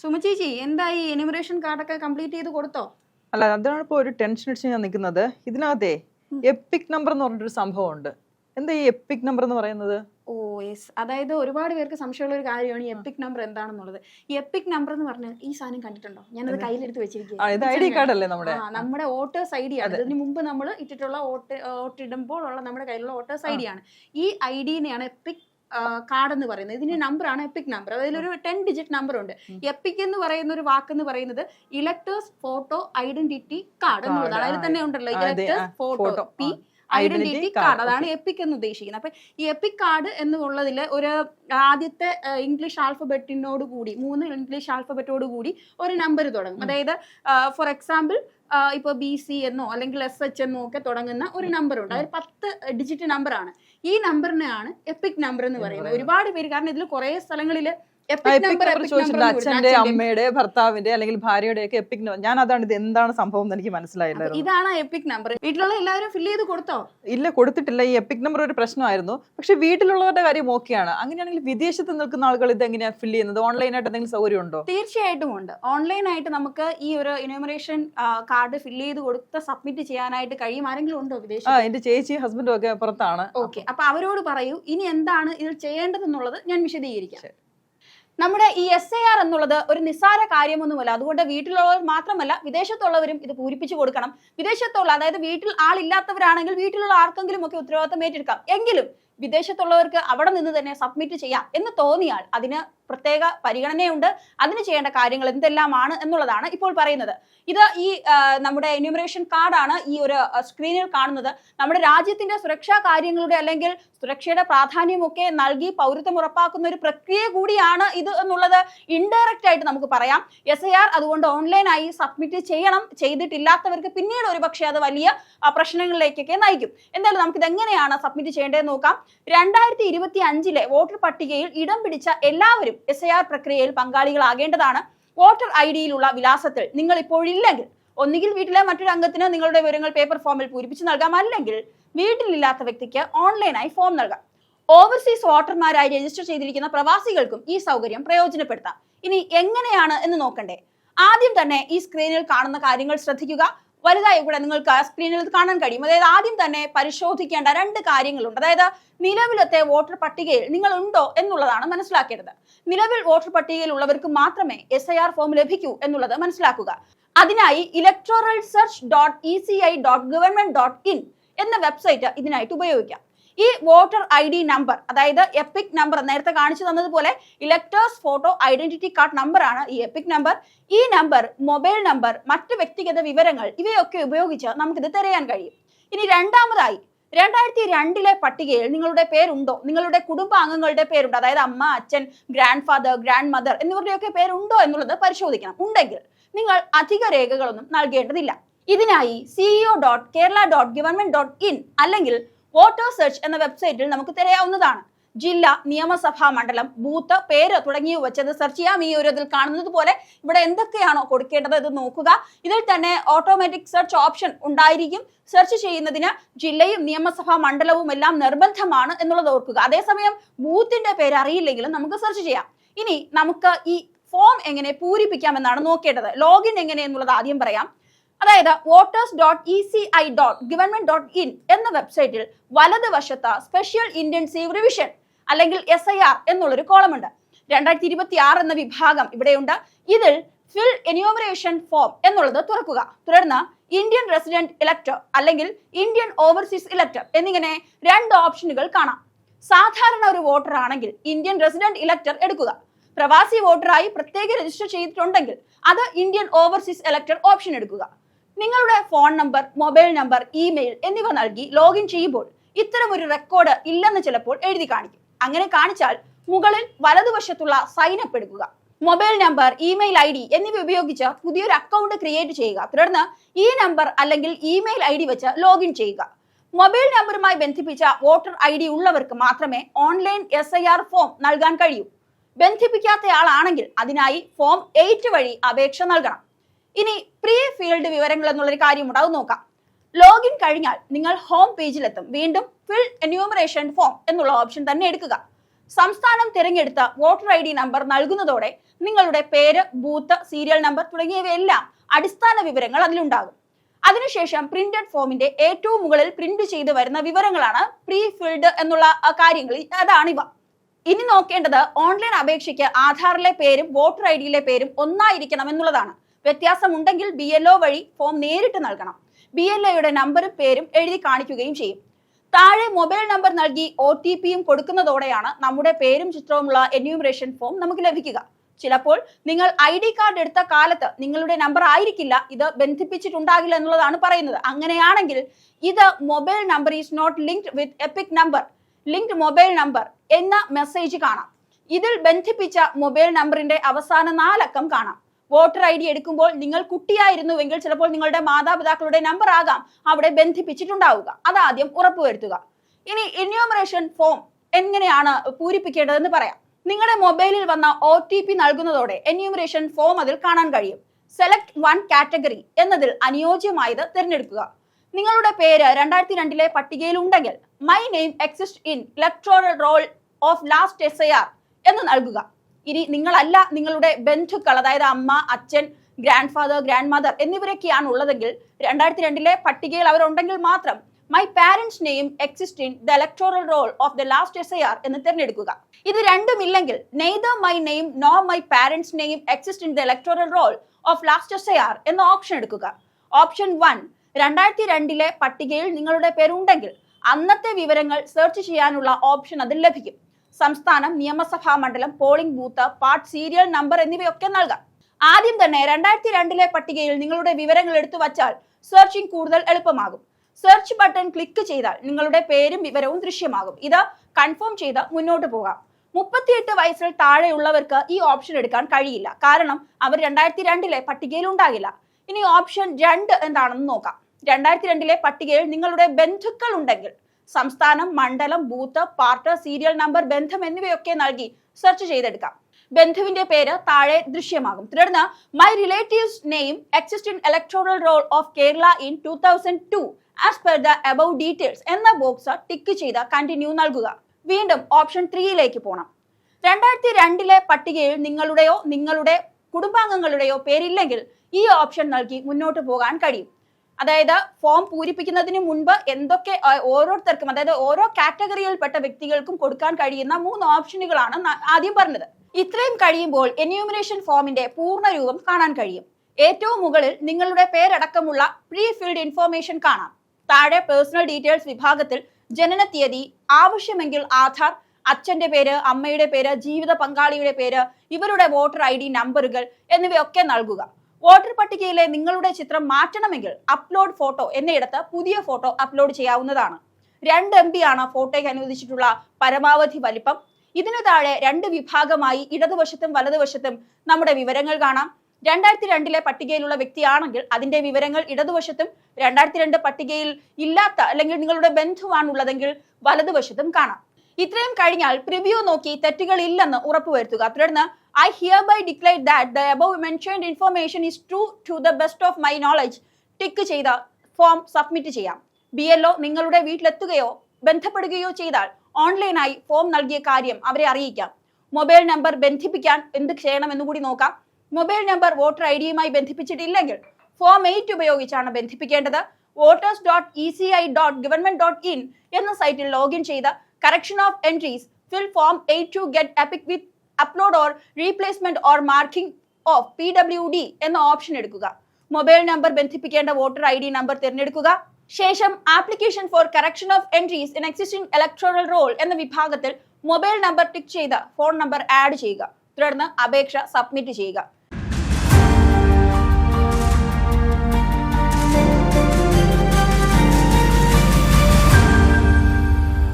സുമചേച്ചി എന്തായി? Enumeration കാർഡൊക്കെ complete ചെയ്ത് കൊടുത്തോ? അല്ല അതാണ് ഇപ്പോൾ ഒരു ടെൻഷൻ അടിച്ച് ഞാൻ നിൽക്കുന്നത്. ഇതിനകത്തെ. എപ്പിക് നമ്പർ എന്ന് പറഞ്ഞിട്ടൊരു സംഭവം ഉണ്ട് എന്താ ഈ എപ്പിക് നമ്പർ എന്ന് പറയുന്നത്? ഓ യെസ് അതായത് ഒരുപാട് പേർക്ക് സംശയമുള്ള ഒരു കാര്യമാണ് ഈ എപ്പിക് നമ്പർ എന്താണെന്നുള്ളത്. ഈ എപ്പിക് നമ്പർ എന്ന് പറഞ്ഞാൽ ഈ സാധനം കണ്ടിട്ടുണ്ടോ? ഞാനത്. കയ്യിലെടുത്ത് വെച്ചിരിക്കുകയാണ് നമ്മുടെ? വോട്ടേഴ്സ് ഐ ഡി ആണ്. അതിന് ഇതിന് മുമ്പ് നമ്മൾ ഇട്ടിട്ടുള്ള വോട്ട് വോട്ടിടുമ്പോൾ ഉള്ള നമ്മുടെ കയ്യിലുള്ള വോട്ടേഴ്സ് ഐ ഡി ആണ്. ഈ ഐ ഡിനെയാണ് എപ്പിക് കാർഡ് എന്ന് പറയുന്നത്. ഇതിന്റെ നമ്പർ ആണ് എപ്പിക് നമ്പർ അതിലൊരു ടെൻ ഡിജിറ്റ് നമ്പർ ഉണ്ട്. എപ്പിക് എന്ന് പറയുന്ന ഒരു വാക്ക് എന്ന് പറയുന്നത് ഇലക്ടേഴ്സ് ഫോട്ടോ ഐഡന്റിറ്റി കാർഡ് എന്നുള്ളതാണ്. അതിൽ തന്നെ ഉണ്ടല്ലോ ഇലക്ടേഴ്സ് ഫോട്ടോ പി ഐഡന്റിറ്റി കാർഡ് അതാണ് എപ്പിക് എന്ന് ഉദ്ദേശിക്കുന്നത്. അപ്പൊ ഈ എപ്പിക് കാർഡ് എന്നുള്ളതിൽ ഒരു ആദ്യത്തെ ഇംഗ്ലീഷ് ആൽഫബറ്റിനോട് കൂടി മൂന്ന് ഇംഗ്ലീഷ് ആൽഫബറ്റോട് കൂടി ഒരു നമ്പർ തുടങ്ങും. അതായത് ഫോർ എക്സാമ്പിൾ ഇപ്പൊ ബി സി എന്നോ അല്ലെങ്കിൽ എസ് എച്ച് എന്നോ ഒക്കെ തുടങ്ങുന്ന ഒരു നമ്പർ ഉണ്ട്. അതൊരു പത്ത് ഡിജിറ്റ് നമ്പർ ആണ്. ഈ നമ്പറിനെയാണ് എപ്പിക് നമ്പർ എന്ന് പറയുന്നത്. ഒരുപാട് പേര് കാരണം ഇതിൽ കുറെ സ്ഥലങ്ങളിൽ ചോദിച്ചിട്ടുണ്ട്. അച്ഛന്റെ അമ്മയുടെ ഭർത്താവിന്റെ അല്ലെങ്കിൽ ഭാര്യയുടെ ഒക്കെ എപ്പിക് നമ്പർ ഞാൻ അതാണ് ഇത് എന്താണ് സംഭവം എന്ന് എനിക്ക് മനസ്സിലായില്ല ഇതാണ് എപ്പിക് നമ്പർ വീട്ടിലുള്ള എല്ലാവരും ഫില്ല് ചെയ്ത് കൊടുത്തോ? ഇല്ല കൊടുത്തിട്ടില്ല. ഈ എപ്പിക് നമ്പർ ഒരു പ്രശ്നമായിരുന്നു. പക്ഷെ വീട്ടിലുള്ളവരുടെ കാര്യം ഓക്കെയാണ്. അങ്ങനെയാണെങ്കിൽ വിദേശത്ത് നിൽക്കുന്ന ആളുകൾ ഇത് എങ്ങനെയാണ് ഫില്ല് ചെയ്യുന്നത്? ഓൺലൈൻ ആയിട്ട് എന്തെങ്കിലും സൗകര്യം ഉണ്ടോ തീർച്ചയായിട്ടും ഉണ്ട്. ഓൺലൈൻ ആയിട്ട് നമുക്ക് ഈ ഒരു ഇനോമറേഷൻ കാർഡ് ഫില്ല് ചെയ്ത് കൊടുത്ത് സബ്മിറ്റ് ചെയ്യാനായിട്ട് കഴിയും. ആരെങ്കിലും ഉണ്ടോ ആ വിദേശത്ത് എന്റെ ചേച്ചി ഹസ്ബൻഡും ഒക്കെ പുറത്താണ്. ഓക്കെ അപ്പൊ അവരോട് പറയൂ ഇനി എന്താണ് ഇതിൽ ചെയ്യേണ്ടതെന്നുള്ളത് ഞാൻ വിശദീകരിക്കാം. നമ്മുടെ ഈ എസ് ഐ ആർ എന്നുള്ളത് ഒരു നിസ്സാര കാര്യമൊന്നുമല്ല. അതുകൊണ്ട് വീട്ടിലുള്ളവർ മാത്രമല്ല വിദേശത്തുള്ളവരും ഇത് പൂരിപ്പിച്ചു കൊടുക്കണം. വിദേശത്തുള്ള അതായത് വീട്ടിൽ ആളില്ലാത്തവരാണെങ്കിൽ വീട്ടിലുള്ള ആർക്കെങ്കിലും ഒക്കെ ഉത്തരവാദിത്തം ഏറ്റെടുക്കാം. എങ്കിലും വിദേശത്തുള്ളവർക്ക് അവിടെ നിന്ന് തന്നെ സബ്മിറ്റ് ചെയ്യാം എന്ന് തോന്നിയാൽ അതിന് പ്രത്യേക പരിഗണനയുണ്ട്. അതിന് ചെയ്യേണ്ട കാര്യങ്ങൾ എന്തെല്ലാമാണ് എന്നുള്ളതാണ് ഇപ്പോൾ പറയുന്നത്. ഇത് ഈ നമ്മുടെ എന്യൂമറേഷൻ കാർഡാണ് ഈ ഒരു സ്ക്രീനിൽ കാണുന്നത്. നമ്മുടെ രാജ്യത്തിന്റെ സുരക്ഷാ കാര്യങ്ങളുടെ അല്ലെങ്കിൽ സുരക്ഷയുടെ പ്രാധാന്യമൊക്കെ നൽകി പൗരത്വം ഉറപ്പാക്കുന്ന ഒരു പ്രക്രിയ കൂടിയാണ് ഇത് എന്നുള്ളത് ഇൻഡയറക്റ്റ് ആയിട്ട് നമുക്ക് പറയാം. എസ് ഐ ആർ അതുകൊണ്ട് ഓൺലൈനായി സബ്മിറ്റ് ചെയ്യണം. ചെയ്തിട്ടില്ലാത്തവർക്ക് പിന്നീട് ഒരു പക്ഷേ അത് വലിയ പ്രശ്നങ്ങളിലേക്കൊക്കെ നയിക്കും. എന്തായാലും നമുക്ക് ഇത് എങ്ങനെയാണ് സബ്മിറ്റ് ചെയ്യേണ്ടതെന്ന് നോക്കാം. രണ്ടായിരത്തി ഇരുപത്തി അഞ്ചിലെ വോട്ടർ പട്ടികയിൽ ഇടം പിടിച്ച എല്ലാവരും എസ് ഐ ആർ പ്രക്രിയയിൽ പങ്കാളികളാകേണ്ടതാണ്. വോട്ടർ ഐ ഡിയിലുള്ള വിലാസത്തിൽ നിങ്ങൾ ഇപ്പോഴില്ലെങ്കിൽ ഒന്നുകിൽ വീട്ടിലെ മറ്റൊരു അംഗത്തിന് നിങ്ങളുടെ വിവരങ്ങൾ പേപ്പർ ഫോമിൽ പൂരിപ്പിച്ച് നൽകാം. അല്ലെങ്കിൽ വീട്ടിലില്ലാത്ത വ്യക്തിക്ക് ഓൺലൈനായി ഫോം നൽകാം. ഓവർസീസ് വോട്ടർമാരായി രജിസ്റ്റർ ചെയ്തിരിക്കുന്ന പ്രവാസികൾക്കും ഈ സൗകര്യം പ്രയോജനപ്പെടുത്താം. ഇനി എങ്ങനെയാണ് എന്ന് നോക്കണ്ടേ? ആദ്യം തന്നെ ഈ സ്ക്രീനിൽ കാണുന്ന കാര്യങ്ങൾ ശ്രദ്ധിക്കുക. വലുതായി കൂടെ നിങ്ങൾക്ക് സ്ക്രീനിൽ കാണാൻ കഴിയും. അതായത് ആദ്യം തന്നെ പരിശോധിക്കേണ്ട രണ്ട് കാര്യങ്ങളുണ്ട്. അതായത് നിലവിലത്തെ വോട്ടർ പട്ടികയിൽ നിങ്ങൾ ഉണ്ടോ എന്നുള്ളതാണ് മനസ്സിലാക്കേണ്ടത്. നിലവിൽ വോട്ടർ പട്ടികയിൽ ഉള്ളവർക്ക് മാത്രമേ എസ് ഐ ആർ ഫോം ലഭിക്കൂ എന്നുള്ളത് മനസ്സിലാക്കുക. അതിനായി electoral search dot E C I dot government dot in എന്ന വെബ്സൈറ്റ് ഇതിനായിട്ട് ഉപയോഗിക്കാം. ഈ വോട്ടർ ഐ ഡി നമ്പർ അതായത് എപ്പിക് നമ്പർ നേരത്തെ കാണിച്ചു തന്നതുപോലെ electors photo identity card number ആണ് ഈ എപ്പിക് നമ്പർ ഈ നമ്പർ മൊബൈൽ നമ്പർ മറ്റ് വ്യക്തിഗത വിവരങ്ങൾ ഇവയൊക്കെ ഉപയോഗിച്ച് നമുക്കിത് തിരയാൻ കഴിയും. ഇനി രണ്ടാമതായി രണ്ടായിരത്തി രണ്ടിലെ പട്ടികയിൽ നിങ്ങളുടെ പേരുണ്ടോ? നിങ്ങളുടെ കുടുംബാംഗങ്ങളുടെ പേരുണ്ടോ. അതായത് അമ്മ അച്ഛൻ ഗ്രാൻഡ് ഫാദർ ഗ്രാൻഡ് മദർ എന്നിവരുടെയൊക്കെ പേരുണ്ടോ എന്നുള്ളത് പരിശോധിക്കണം. ഉണ്ടെങ്കിൽ നിങ്ങൾ അധിക രേഖകളൊന്നും നൽകേണ്ടതില്ല. ഇതിനായി CEO dot Kerala dot government dot in അല്ലെങ്കിൽ വോട്ടർ സെർച്ച് എന്ന വെബ്സൈറ്റിൽ നമുക്ക് തിരയാവുന്നതാണ്. ജില്ല നിയമസഭാ മണ്ഡലം ബൂത്ത് പേര് തുടങ്ങിയവ വെച്ചത് സെർച്ച് ചെയ്യാം. ഈ ഒരു ഇതിൽ കാണുന്നത് പോലെ ഇവിടെ എന്തൊക്കെയാണോ കൊടുക്കേണ്ടത് ഇത് നോക്കുക. ഇതിൽ തന്നെ ഓട്ടോമാറ്റിക് സെർച്ച് ഓപ്ഷൻ ഉണ്ടായിരിക്കും. സെർച്ച് ചെയ്യുന്നതിന് ജില്ലയും നിയമസഭാ മണ്ഡലവും എല്ലാം നിർബന്ധമാണ് എന്നുള്ളത് ഓർക്കുക. അതേസമയം ബൂത്തിന്റെ പേര് അറിയില്ലെങ്കിലും നമുക്ക് സെർച്ച് ചെയ്യാം. ഇനി നമുക്ക് ഈ ഫോം എങ്ങനെ പൂരിപ്പിക്കാമെന്നാണ് നോക്കേണ്ടത്. ലോഗിൻ എങ്ങനെ എന്നുള്ളത് ആദ്യം പറയാം. അതായത് voters dot E C I dot government dot in എന്ന വെബ്സൈറ്റിൽ വലതുവശത്ത് സ്പെഷ്യൽ ഇന്റൻസീവ് റിവിഷൻ അല്ലെങ്കിൽ എസ് ഐ ആർ എന്നുള്ളൊരു കോളമുണ്ട് രണ്ടായിരത്തി ഇരുപത്തി ആറ് എന്ന വിഭാഗം ഇവിടെയുണ്ട്. ഇതിൽ ഫിൽ എന്യൂമറേഷൻ ഫോം എന്നുള്ളത് തുറക്കുക. തുടർന്ന് ഇന്ത്യൻ റെസിഡന്റ് ഇലക്ടർ അല്ലെങ്കിൽ ഇന്ത്യൻ ഓവർസീസ് ഇലക്ടർ എന്നിങ്ങനെ രണ്ട് ഓപ്ഷനുകൾ കാണാം. സാധാരണ ഒരു വോട്ടർ ആണെങ്കിൽ ഇന്ത്യൻ റെസിഡന്റ് ഇലക്ടർ എടുക്കുക. പ്രവാസി വോട്ടറായി പ്രത്യേക രജിസ്റ്റർ ചെയ്തിട്ടുണ്ടെങ്കിൽ അത് ഇന്ത്യൻ ഓവർസീസ് ഇലക്ടർ ഓപ്ഷൻ എടുക്കുക. നിങ്ങളുടെ phone number mobile number email എന്നിവ നൽകി ലോഗിൻ ചെയ്യുമ്പോൾ ഇത്തരം ഒരു റെക്കോർഡ് ഇല്ലെന്ന് ചിലപ്പോൾ എഴുതി കാണിക്കും. അങ്ങനെ കാണിച്ചാൽ മുകളിൽ വലതുവശത്തുള്ള സൈൻ അപ്പ് എടുക്കുക. Mobile number email I D എന്നിവ ഉപയോഗിച്ച് പുതിയൊരു അക്കൗണ്ട് ക്രിയേറ്റ് ചെയ്യുക. തുടർന്ന് ഈ നമ്പർ അല്ലെങ്കിൽ ഇമെയിൽ ഐ ഡി വെച്ച് ലോഗിൻ ചെയ്യുക. മൊബൈൽ നമ്പറുമായി ബന്ധിപ്പിച്ച വോട്ടർ ഐ ഡി ഉള്ളവർക്ക് മാത്രമേ online S I R form നൽകാൻ കഴിയൂ. ബന്ധിപ്പിക്കാത്തയാളാണെങ്കിൽ അതിനായി ഫോം എയ്റ്റ് വഴി അപേക്ഷ നൽകണം. ഇനി പ്രീ ഫീൽഡ് വിവരങ്ങൾ എന്നുള്ളൊരു കാര്യമുണ്ട്. അത് നോക്കാം. ലോഗിൻ കഴിഞ്ഞാൽ നിങ്ങൾ ഹോം പേജിലെത്തും വീണ്ടും ഫിൽ എന്യൂമറേഷൻ ഫോം എന്നുള്ള ഓപ്ഷൻ തന്നെ എടുക്കുക. സംസ്ഥാനം തിരഞ്ഞെടുത്ത വോട്ടർ ഐ ഡി നമ്പർ നൽകുന്നതോടെ നിങ്ങളുടെ പേര് ബൂത്ത് സീരിയൽ നമ്പർ തുടങ്ങിയവയെല്ലാം അടിസ്ഥാന വിവരങ്ങൾ അതിലുണ്ടാകും. അതിനുശേഷം പ്രിന്റഡ് ഫോമിന്റെ ഏറ്റവും മുകളിൽ പ്രിന്റ് ചെയ്ത് വരുന്ന വിവരങ്ങളാണ് പ്രീ ഫിൽഡ് എന്നുള്ള കാര്യങ്ങൾ അതാണിവ ഇനി നോക്കേണ്ടത് ഓൺലൈൻ അപേക്ഷയ്ക്ക് ആധാറിലെ പേരും വോട്ടർ ഐ ഡിയിലെ പേരും ഒന്നായിരിക്കണം എന്നുള്ളതാണ്. വ്യത്യാസമുണ്ടെങ്കിൽ ബി എൽ ഒ വഴി ഫോം നേരിട്ട് നൽകണം. ബി എൽ ഒയുടെ നമ്പറും പേരും എഴുതി കാണിക്കുകയും ചെയ്യും. താഴെ മൊബൈൽ നമ്പർ നൽകി ഒ ടി പിയും കൊടുക്കുന്നതോടെയാണ് നമ്മുടെ പേരും ചിത്രവുമുള്ള എന്യൂമറേഷൻ ഫോം നമുക്ക് ലഭിക്കുക. ചിലപ്പോൾ നിങ്ങൾ ഐ ഡി കാർഡ് എടുത്ത കാലത്ത് നിങ്ങളുടെ നമ്പർ ആയിരിക്കില്ല ഇത് ബന്ധിപ്പിച്ചിട്ടുണ്ടാകില്ല എന്നുള്ളതാണ് പറയുന്നത്. അങ്ങനെയാണെങ്കിൽ ഇത് mobile number is not linked with EPIC number linked mobile number എന്ന മെസ്സേജ് കാണാം. ഇതിൽ ബന്ധിപ്പിച്ച മൊബൈൽ നമ്പറിന്റെ അവസാന നാലക്കം കാണാം. വോട്ടർ ഐ ഡി എടുക്കുമ്പോൾ നിങ്ങൾ കുട്ടിയായിരുന്നുവെങ്കിൽ ചിലപ്പോൾ നിങ്ങളുടെ മാതാപിതാക്കളുടെ നമ്പർ ആകാം അവിടെ ബന്ധിപ്പിച്ചിട്ടുണ്ടാവുക. അതാദ്യം ഉറപ്പുവരുത്തുക. ഇനി എന്യൂമറേഷൻ ഫോം എങ്ങനെയാണ് പൂരിപ്പിക്കേണ്ടതെന്ന് പറയാം. നിങ്ങളുടെ മൊബൈലിൽ വന്ന ഒ ടി പി നൽകുന്നതോടെ എന്യൂമറേഷൻ ഫോം അതിൽ കാണാൻ കഴിയും. സെലക്ട് വൺ കാറ്റഗറി എന്നതിൽ അനുയോജ്യമായത് തിരഞ്ഞെടുക്കുക. നിങ്ങളുടെ പേര് രണ്ടായിരത്തി രണ്ടിലെ പട്ടികയിൽ ഉണ്ടെങ്കിൽ my name exist in electoral roll of last S I R എന്ന് നൽകുക. ഇനി നിങ്ങളല്ല നിങ്ങളുടെ ബന്ധുക്കൾ അതായത് അമ്മ അച്ഛൻ ഗ്രാൻഡ് ഫാദർ ഗ്രാൻഡ് മദർ എന്നിവരൊക്കെയാണ് ഉള്ളതെങ്കിൽ രണ്ടായിരത്തി രണ്ടിലെ പട്ടികയിൽ അവരുണ്ടെങ്കിൽ മാത്രം my parents name exist in the electoral roll of the last S I R എന്ന് തിരഞ്ഞെടുക്കുക. ഇത് രണ്ടും ഇല്ലെങ്കിൽ neither my name no my parents name exist in the electoral roll of last S I R എന്ന option എടുക്കുക. Option one രണ്ടായിരത്തി രണ്ടിലെ പട്ടികയിൽ നിങ്ങളുടെ പേരുണ്ടെങ്കിൽ അന്നത്തെ വിവരങ്ങൾ സെർച്ച് ചെയ്യാനുള്ള ഓപ്ഷൻ അതിൽ ലഭിക്കും. സംസ്ഥാനം നിയമസഭാ മണ്ഡലം polling booth part serial number എന്നിവയൊക്കെ നൽകാം. ആദ്യം തന്നെ രണ്ടായിരത്തി രണ്ടിലെ പട്ടികയിൽ നിങ്ങളുടെ വിവരങ്ങൾ എടുത്തു വച്ചാൽ സെർച്ചിങ് കൂടുതൽ എളുപ്പമാകും. സെർച്ച് ബട്ടൺ ക്ലിക്ക് ചെയ്താൽ നിങ്ങളുടെ പേരും വിവരവും ദൃശ്യമാകും. ഇത് കൺഫേം ചെയ്ത് മുന്നോട്ട് പോകാം. മുപ്പത്തിയെട്ട് വയസ്സിൽ താഴെയുള്ളവർക്ക് ഈ ഓപ്ഷൻ എടുക്കാൻ കഴിയില്ല. കാരണം അവർ രണ്ടായിരത്തി രണ്ടിലെ പട്ടികയിൽ ഉണ്ടാകില്ല. ഇനി ഓപ്ഷൻ രണ്ട് എന്താണെന്ന് നോക്കാം. രണ്ടായിരത്തി രണ്ടിലെ പട്ടികയിൽ നിങ്ങളുടെ ബന്ധുക്കൾ ഉണ്ടെങ്കിൽ സംസ്ഥാനം മണ്ഡലം ബൂത്ത് പാർട്ട് സീരിയൽ നമ്പർ ബന്ധം എന്നിവയൊക്കെ നൽകി സെർച്ച് ചെയ്തെടുക്കാം. ബന്ധുവിന്റെ പേര് താഴെ ദൃശ്യമാകും. തുടർന്ന് my relatives name exist in electoral roll of Kerala in two thousand two as per the above details എന്ന ബോക്സ് ടിക്ക് ചെയ്ത് കണ്ടിന്യൂ നൽകുക. വീണ്ടും ഓപ്ഷൻ ത്രീയിലേക്ക് പോകണം രണ്ടായിരത്തി രണ്ടിലെ പട്ടികയിൽ നിങ്ങളുടെയോ നിങ്ങളുടെ കുടുംബാംഗങ്ങളുടെയോ പേരില്ലെങ്കിൽ ഈ ഓപ്ഷൻ നൽകി മുന്നോട്ട് പോകാൻ കഴിയും. അതായത് ഫോം പൂരിപ്പിക്കുന്നതിന് മുൻപ് എന്തൊക്കെ ഓരോരുത്തർക്കും അതായത് ഓരോ കാറ്റഗറിയിൽപ്പെട്ട വ്യക്തികൾക്കും കൊടുക്കാൻ കഴിയുന്ന മൂന്ന് ഓപ്ഷനുകളാണ് ആദ്യം പറഞ്ഞത്. ഇത്രയും കഴിയുമ്പോൾ എന്യൂമിനേഷൻ ഫോമിന്റെ പൂർണ രൂപം കാണാൻ കഴിയും. ഏറ്റവും മുകളിൽ നിങ്ങളുടെ പേരടക്കമുള്ള പ്രീ ഫിൽഡ് ഇൻഫോർമേഷൻ കാണാം. താഴെ പേഴ്സണൽ ഡീറ്റെയിൽസ് വിഭാഗത്തിൽ ജനന തീയതി ആവശ്യമെങ്കിൽ ആധാർ അച്ഛന്റെ പേര് അമ്മയുടെ പേര് ജീവിത പങ്കാളിയുടെ പേര് ഇവരുടെ വോട്ടർ ഐ ഡി നമ്പറുകൾ എന്നിവയൊക്കെ നൽകുക. വോട്ടർ പട്ടികയിലെ നിങ്ങളുടെ ചിത്രം മാറ്റണമെങ്കിൽ അപ്ലോഡ് ഫോട്ടോ എന്നയിടത്ത് പുതിയ ഫോട്ടോ അപ്ലോഡ് ചെയ്യാവുന്നതാണ്. രണ്ട് എം ബി ആണ് ഫോട്ടോയ്ക്ക് അനുവദിച്ചിട്ടുള്ള പരമാവധി വലിപ്പം. ഇതിനു താഴെ രണ്ട് വിഭാഗമായി ഇടതുവശത്തും വലതുവശത്തും നമ്മുടെ വിവരങ്ങൾ കാണാം. രണ്ടായിരത്തി രണ്ടിലെ പട്ടികയിലുള്ള വ്യക്തിയാണെങ്കിൽ അതിന്റെ വിവരങ്ങൾ ഇടതുവശത്തും രണ്ടായിരത്തി രണ്ട് പട്ടികയിൽ ഇല്ലാത്ത അല്ലെങ്കിൽ നിങ്ങളുടെ ബന്ധുവാണുള്ളതെങ്കിൽ വലതുവശത്തും കാണാം. ഇത്രയും കഴിഞ്ഞാൽ പ്രിവ്യൂ നോക്കി തെറ്റുകൾ ഇല്ലെന്ന് ഉറപ്പുവരുത്തുക. തുടർന്ന് here by declare that the above mentioned information is true to the best of my knowledge tick ചെയ്ത ഫോം സബ്മിറ്റ് ചെയ്യാം. ബി എൽ ഒ നിങ്ങളുടെ വീട്ടിലെത്തുകയോ ബന്ധപ്പെടുകയോ ചെയ്താൽ ഓൺലൈനായി ഫോം നൽകിയ കാര്യം അവരെ അറിയിക്കാം. മൊബൈൽ നമ്പർ ബന്ധിപ്പിക്കാൻ എന്ത് ചെയ്യണമെന്ന് കൂടി നോക്കാം. മൊബൈൽ നമ്പർ വോട്ടർ ഐ ഡിയുമായി ബന്ധിപ്പിച്ചിട്ടില്ലെങ്കിൽ ഫോം എയ്റ്റ് ഉപയോഗിച്ചാണ് ബന്ധിപ്പിക്കേണ്ടത്. Voters dot E C I dot government dot in എന്ന സൈറ്റിൽ ലോഗിൻ ചെയ്ത് correction of entries fill form eight to get EPIC with upload or replacement or marking of P W D എന്ന option എടുക്കുക. Mobile number ബന്ധിപ്പിക്കേണ്ട voter I D number തിരഞ്ഞെടുക്കുക. ശേഷം application for correction of entries in existing electoral roll എന്ന വിഭാഗത്തിൽ mobile number tick ചെയ്ത phone number add ചെയ്യുക. തുടർന്ന് അപേക്ഷ സബ്മിറ്റ് ചെയ്യുക.